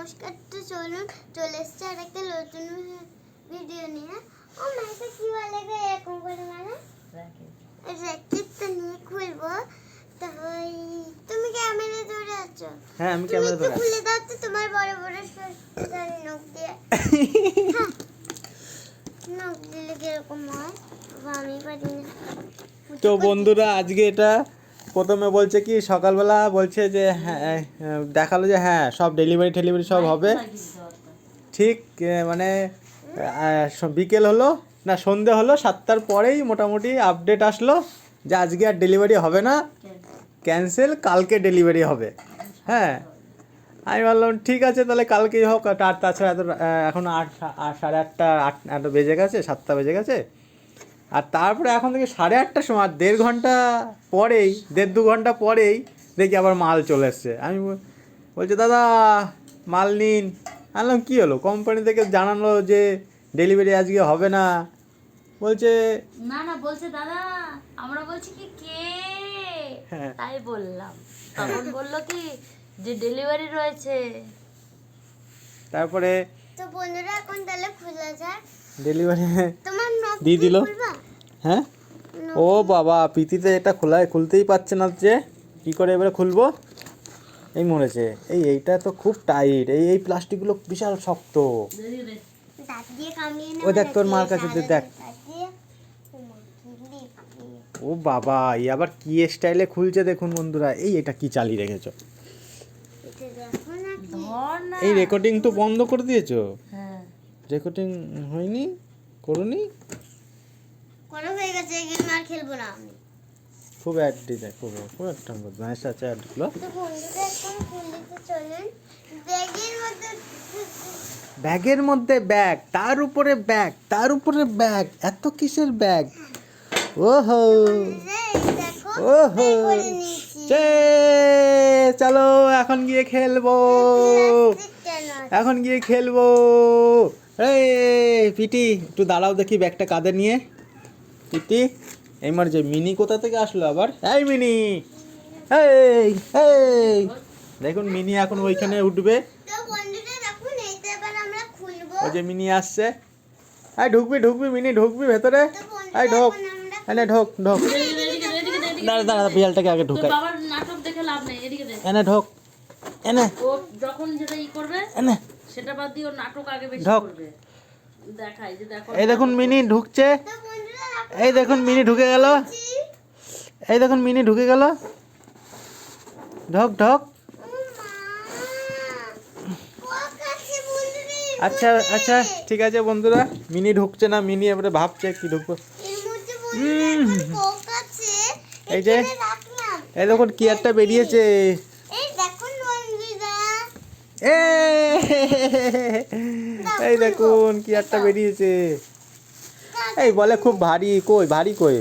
নমস্কার তো চলুন চলে এসছে আর একটা নতুন ভিডিও নিয়ে। ও মাইকে কি বলে গো এরকম করে মানে র্যাকেটটা নিয়ে খুলবো। তো ওই তুমি ক্যামেরা ধরে আছো? হ্যাঁ আমি ক্যামেরা ধরে আছি। খুলে দাও তো তোমার বড় বড় সরকারি নখ দিয়ে। হ্যাঁ। নখ দিলে কীরকম হয়? আমি পারি না। তো বন্ধুরা আজকে এটা প্রথমে বলছে কি সকালবেলা বলছে যে হ্যাঁ দেখাল যে হ্যাঁ সব ডেলিভারি টেলিভারি সব হবে। ঠিক মানে বিকেল হলো না সন্ধে হলো সাতটার পরেই মোটামুটি আপডেট আসলো যে আজকে আর ডেলিভারি হবে না। ক্যান্সেল কালকে ডেলিভারি হবে। হ্যাঁ। আমি ভাবলাম ঠিক আছে তাহলে কালকেই হোক আর তাছাড়া এত এখন আট সাড়ে আটটা আট এত বেজে গেছে সাতটা বেজে গেছে। আর তারপরে এখন থেকে সাড়ে আটটার সময় আর দেড় ঘণ্টা পরেই দেড় দু ঘণ্টা পরেই দেখি আবার মাল চলে এসছে। আমি বল- বলছি দাদা মাল নিন। আমি বললাম কী হলো? কোম্পানি থেকে জানালো যে ডেলিভারি আজকে হবে না। বলছে না না বলছে দাদা আমরা বলছি কি কে? হ্যাঁ। তাই বললাম। তখন বলল কি যে ডেলিভারি রয়েছে। তারপরে তো বন্ধুরা এখন তাহলে খুলে যাক। ডেলিভারি তোমার দিয়ে দিল। হ্যাঁ? ও বাবা পিতিতে এটা খোলায় খুলতেই পারছে না যে। কী করে এবারে খুলবো? এই মরেছে। এই এইটা তো খুব টাইট এই এই প্লাস্টিকগুলো বিশাল শক্ত। ও দেখ তোর মার কাছে দেখ। ও বাবা এই আবার কি স্টাইলে খুলছে দেখুন বন্ধুরা। এই এটা কি চালিয়ে রেখেছো? এই রেকর্ডিং তো বন্ধ করে দিয়েছ? হ্যাঁ। রেকর্ডিং হয়নি? করুনি? কোনো হয়ে গেছে এই গেম আর খেলব না আমি। খুব অ্যাড দিতে খুব খুব একটা আছে অ্যাডগুলো ব্যাগের মধ্যে ব্যাগ তার উপরে ব্যাগ তার উপরে ব্যাগ এত কিসের ব্যাগ ওহো। ওহো। চে চলো এখন গিয়ে খেলব? এখন গিয়ে খেলব। এই পিটি একটু দাঁড়াও দেখি ব্যাগটা কাঁধে নিয়ে। পিটি এই মার যে মিনি কোথা থেকে আসলো আবার? এই মিনি। এই এই। দেখুন মিনি এখন ওইখানে উঠবে। দেখুন এইটা এবার আমরা খুলবো। ওই যে মিনি আসছে। এই ঢুকবি ঢুকবি মিনি ঢুকবি ভেতরে। এই ঢোক। এনে ঢোক ঢোক। দাঁড়া দাঁড়া বিড়ালটাকে আগে ঢুকাই। নাটক দেখে লাভ নেই এদিকে এনে ঢোক। এনে। ও যখন যেটা ই করবে এনে। সেটা বাদ দিয়ে ওর নাটক আগে বেশি করবে। দেখাই যে দেখো। এই দেখুন মিনি ঢুকছে। এই দেখুন, মিনি ঢুকে গেল। এই দেখুন, মিনি ঢুকে গেল। ঢক ঢক। আচ্ছা আচ্ছা ঠিক আছে বন্ধুরা, মিনি ঢুকছে না, মিনি এবারে ভাবছে কি ঢুকবো। এই যে, এই দেখুন, কি একটা বেরিয়েছে। এই দেখুন, কি একটা বেরিয়েছে। এই বলে খুব ভারী কই ভারী কই?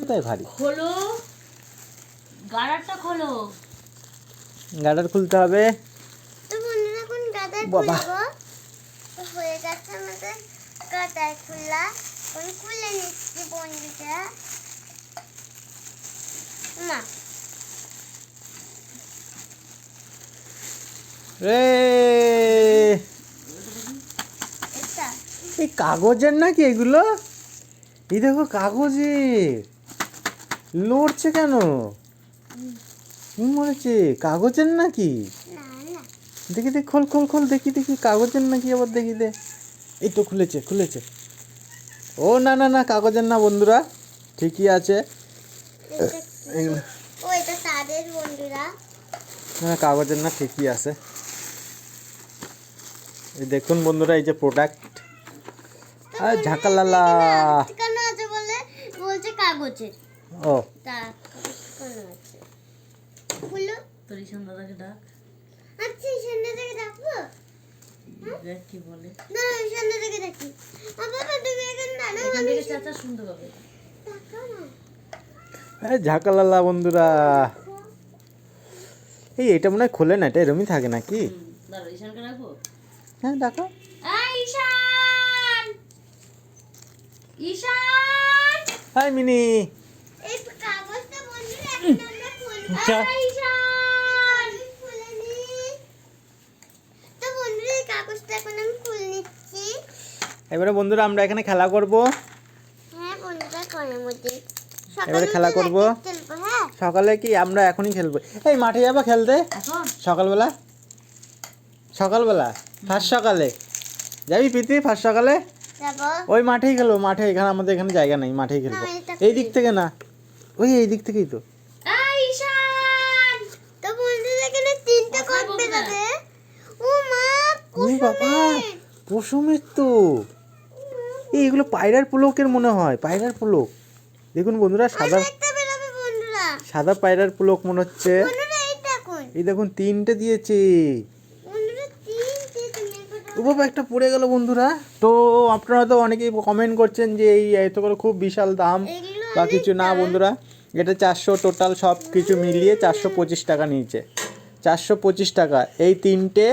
কোথায় ভারী? খোলো। গাড়ারটা খোলো। গাডার খুলতে হবে। তো বন্ধুরা এখন গাদার বাবা। খুলবো। তো হয়ে গেছে আমাদের গাদার খোলা। এখন খুলে নিচ্ছি বন্ধুরা। মা। রে এটা এই কাগজের নাকি এগুলো? এই দেখো কাগজের লড়ছে কেন? কি মরেছে? কাগজের নাকি? দেখি দেখি খোল খোল খোল দেখি দেখি কাগজের নাকি আবার দেখি দে। এই তো খুলেছে খুলেছে। ও না না না কাগজের না বন্ধুরা ঠিকই আছে। না কাগজের না ঠিকই আছে। এই দেখুন বন্ধুরা এই যে প্রোডাক্ট ঝাঁকালালা। কেন আছে বলে? বলছে ও। তা কেন আছে? খুলো তোর ঈশান দাদাকে ডাক। আচ্ছা দেখ কি বলে। না ওই সামনে থেকে দেখি আ বাবা তুমি এখানে দাঁড়াও আমি চাচা শুনতে পাবে। তাকাও ঝাঁকালালা বন্ধুরা। এই এটা মনে হয় খোলে না এটা এরমই থাকে নাকি? দাঁড়াও ঈশানকে হ্যাঁ দেখো ঈশান! ঈশান! High mini. এই কাগজটা বন্ধুরা এখন আমরা খুলবো। এই ঈশান! খুলে নি তো কাগজটা এখন আমি খুলে নিচ্ছি। এবারে বন্ধুরা আমরা এখানে খেলা করব। হ্যাঁ বন্ধুরা করে মধ্যে। এবারে খেলা করব। হ্যাঁ। সকালে কি আমরা এখনই খেলব? এই মাঠে যাবা খেলতে? এখন? সকালবেলা? সকালবেলা? ফার্স্ট সকালে? যাবি প্রীতি ফার্স্ট সকালে? ওই মাঠেই খেলব মাঠে এখানে আমাদের এখানে জায়গা নেই মাঠেই খেলব। এই দিক থেকে না ওই এই দিক থেকেই তো। পশমের তো এই এগুলো পায়রার পুলকের মনে হয় পায়রার পুলক। দেখুন বন্ধুরা সাদা সাদা পায়রার পুলক মনে হচ্ছে। এই দেখুন তিনটে দিয়েছে বন্ধুরা তিনটে তুমি একটা ও বাবা একটা পড়ে গেল বন্ধুরা। তো আপনারা তো অনেকেই কমেন্ট করছেন যে এই এত করে খুব বিশাল দাম বা কিছু না বন্ধুরা এটা চারশো টোটাল সব কিছু মিলিয়ে চারশো পঁচিশ টাকা নিয়েছে। চারশো পঁচিশ টাকা। এই তিনটে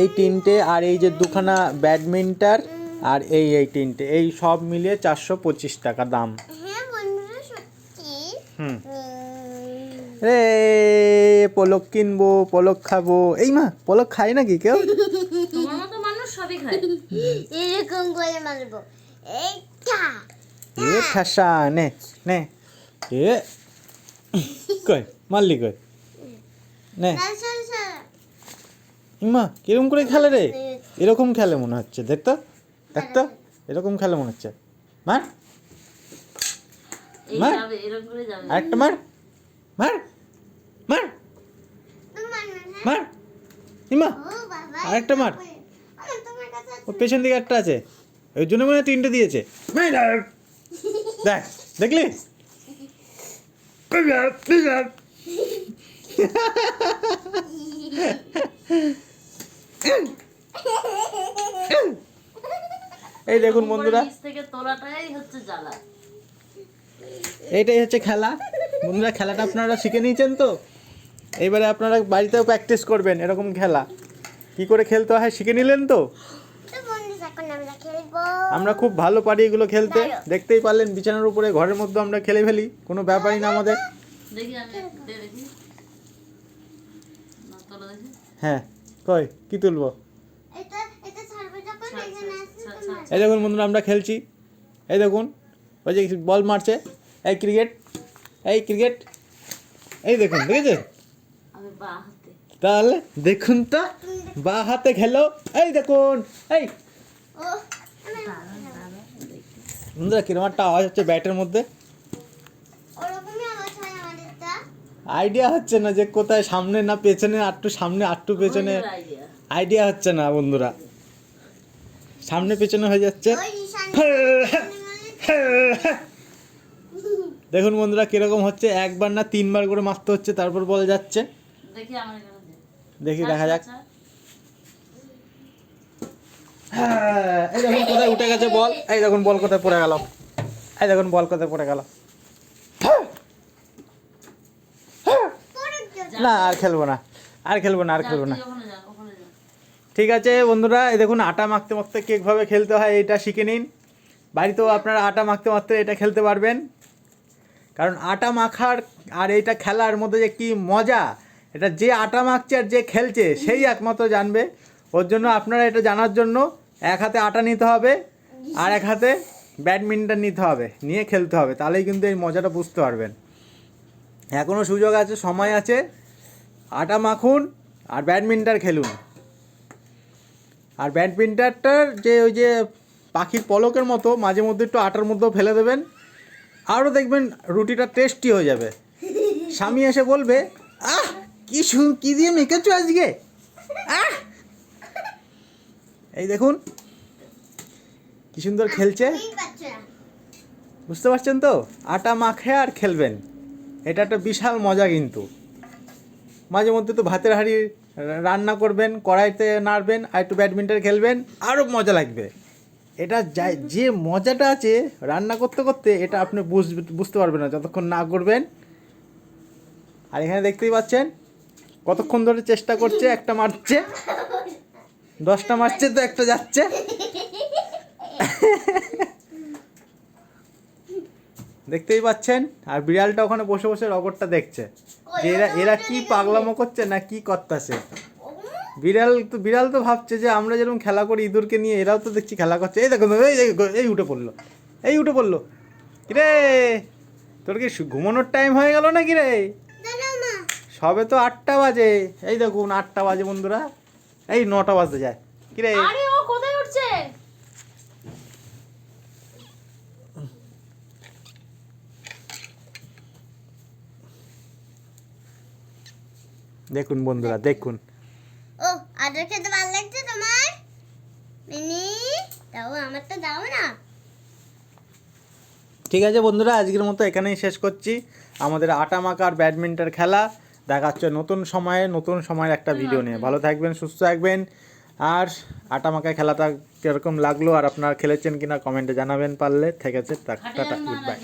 এই তিনটে আর এই যে দুখানা ব্যাডমিন্টার আর এই এই তিনটে এই সব মিলিয়ে চারশো পঁচিশ টাকা দাম। হ্যাঁ হুম। রে পলক কিনবো পলক খাব। এই মা পলক খায় নাকি কেউ? তোমার মতো মানুষ সবই খায়। এরকম করে মারবো। এইটা এ ঠাসা নে নে। এ কই মারলি কই? নে। না, সর, সর। ইমা কীরকম করে খেলে রে? এরকম খেলে মনে হচ্ছে দেখ তো। দেখ তো এরকম খেলে মনে হচ্ছে। মার। এই মা? যাবে এরকম আরেকটা মার। মার মার? মার ইমা ও বাবা, আরেকটা মার। আমার তোমার কাছে ও আছে। পেছন দিকে একটা আছে ওই জন্য মনে হয় তিনটে দিয়েছে। দেখ দেখলি এই দেখুন বন্ধুরা এইটাই হচ্ছে খেলা বন্ধুরা খেলাটা আপনারা শিখে নিয়েছেন তো? এইবারে আপনারা বাড়িতেও প্র্যাকটিস করবেন এরকম খেলা। কি করে খেলতে হয় শিখে নিলেন তো? তো বন্ধুরা, এখন আমরা খুব ভালো পারি এগুলো খেলতে। দেখতেই পারলেন বিছানার উপরে ঘরের মধ্যে আমরা খেলে ফেলি কোনো ব্যাপারই না আমাদের। দেখি আমি দে দেখি। না তোলা দেখি। হ্যাঁ কই কি তুলবো। এই দেখুন বন্ধুরা আমরা খেলছি। এই দেখুন ওই যে বল মারছে। এই ক্রিকেট এই ক্রিকেট এই দেখুন আমি তাহলে দেখুন তো বা হাতে খেলো। এই দেখুন এই। বন্ধুরা কিরম একটা আওয়াজ হচ্ছে ব্যাটের মধ্যে। আইডিয়া হচ্ছে না যে কোথায় সামনে না পেছনে আটটু সামনে আটটু পেছনে। আইডিয়া হচ্ছে না বন্ধুরা। সামনে পেছনে হয়ে যাচ্ছে। দেখুন বন্ধুরা কীরকম হচ্ছে? একবার না তিনবার করে মারতে হচ্ছে তারপর বল যাচ্ছে। দেখি। দেখি দেখা যাক। আচ্ছা, হ্যাঁ, এই দেখুন কোথায় উঠে গেছে বল। এই দেখুন বল কোথায় পড়ে গেল। এই দেখুন বল কোথায় পড়ে গেল। না আর খেলব না। আর খেলব না আর খেলব না। ঠিক আছে বন্ধুরা এই দেখুন আটা মাখতে মাখতে কেকভাবে খেলতে হয় এটা শিখে নিন। বাড়িতেও আপনারা আটা মাখতে মাখতে এটা খেলতে পারবেন। কারণ আটা মাখার আর এইটা খেলার মধ্যে যে কি মজা, এটা যে আটা মাখছে আর যে খেলছে সেই একমাত্র জানবে। ওর জন্য আপনারা এটা জানার জন্য এক হাতে আটা নিতে হবে আর এক হাতে ব্যাডমিন্টন নিতে হবে, নিয়ে খেলতে হবে, তাহলেই কিন্তু এই মজাটা বুঝতে পারবেন। এখনও সুযোগ আছে, সময় আছে, আটা মাখুন আর ব্যাডমিন্টন খেলুন। আর ব্যাডমিন্টনটার যে ওই যে পাখির পলকের মতো মাঝে মধ্যে একটু আটার মধ্যেও ফেলে দেবেন। আরও দেখবেন রুটিটা টেস্টি হয়ে যাবে। স্বামী এসে বলবে আহ কি সু কি দিয়ে মেখেছো আজকে? আহ! এই দেখুন কি সুন্দর খেলছে। বুঝতে পারছেন তো? আটা মাখে আর খেলবেন। এটা একটা বিশাল মজা কিন্তু। মাঝে মধ্যে তো ভাতের হাঁড়ি রান্না করবেন কড়াইতে নাড়বেন আর একটু ব্যাডমিন্টন খেলবেন আরও মজা লাগবে। এটা যা যে মজাটা আছে রান্না করতে করতে এটা আপনি বুঝবে বুঝতে পারবেন না, যতক্ষণ না করবেন। আর এখানে দেখতেই পাচ্ছেন, কতক্ষণ ধরে চেষ্টা করছে, একটা মারছে, দশটা মারছে, তো একটা যাচ্ছে। দেখতেই পাচ্ছেন, আর বিড়ালটা ওখানে বসে বসে রগরটা দেখছে, যে এরা এরা কি পাগলামো করছে না কি করতেছে। বিড়াল তো বিড়াল তো ভাবছে যে আমরা যেরকম খেলা করি ইঁদুরকে নিয়ে এরাও তো দেখছি খেলা করছে। এই দেখো এই দেখো, এই উঠে পড়ল। এই উঠে পড়ল। কিরে? তোর কি ঘুমানোর টাইম হয়ে গেল নাকি রে? সবে তো আটটা বাজে। এই দেখুন আটটা বাজে বন্ধুরা। এই নটা বাজতে যায়। কিরে? আরে ও কোথায় উঠছে? দেখুন বন্ধুরা দেখুন। আদর খেতে ভালো লাগছে তোমার? মিনি দাও আমার তো দাও না। ঠিক আছে বন্ধুরা আজকের মতো এখানেই শেষ করছি। আমাদের আটা মাকার ব্যাডমিন্টন খেলা দেখা হচ্ছে নতুন সময়ে নতুন সময়ের একটা ভিডিও নিয়ে। ভালো থাকবেন সুস্থ থাকবেন। আর আটা মাকা খেলাটা কীরকম লাগল আর আপনারা খেলেছেন কিনা কমেন্টে জানাবেন পারলে। ঠিক টাটা গুড বাই